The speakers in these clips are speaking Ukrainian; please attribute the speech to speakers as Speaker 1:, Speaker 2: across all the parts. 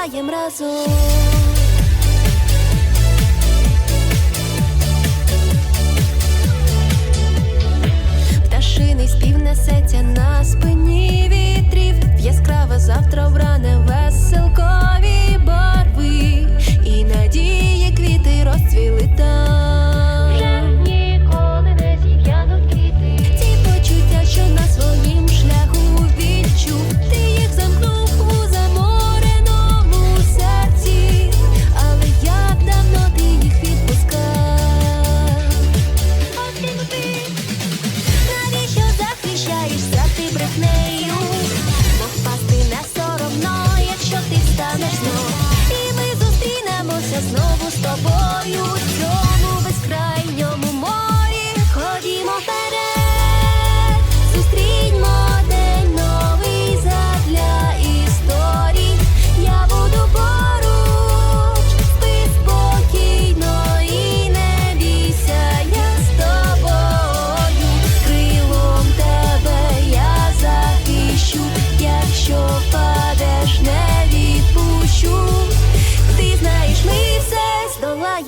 Speaker 1: Граєм разом.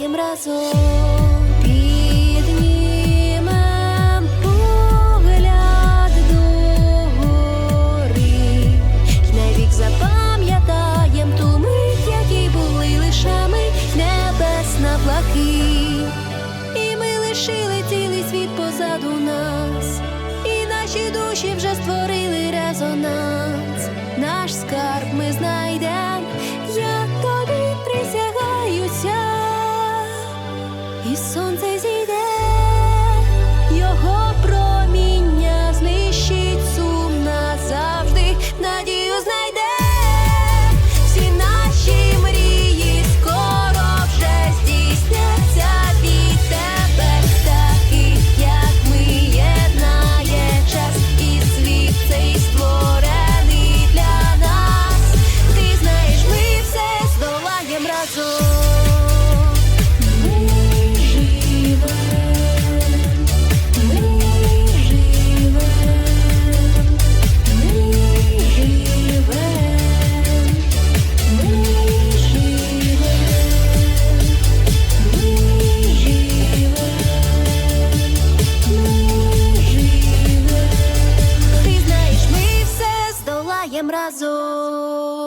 Speaker 1: Заспіваєм разом. Піднімем погляд до гори запам'ятаєм ту мить, які були лише ми небесна плахи. І ми лишили цілий світ позаду нас, і наші душі вже створили резонанс, наш скарб ми знайдемо. lembra azul. Oh.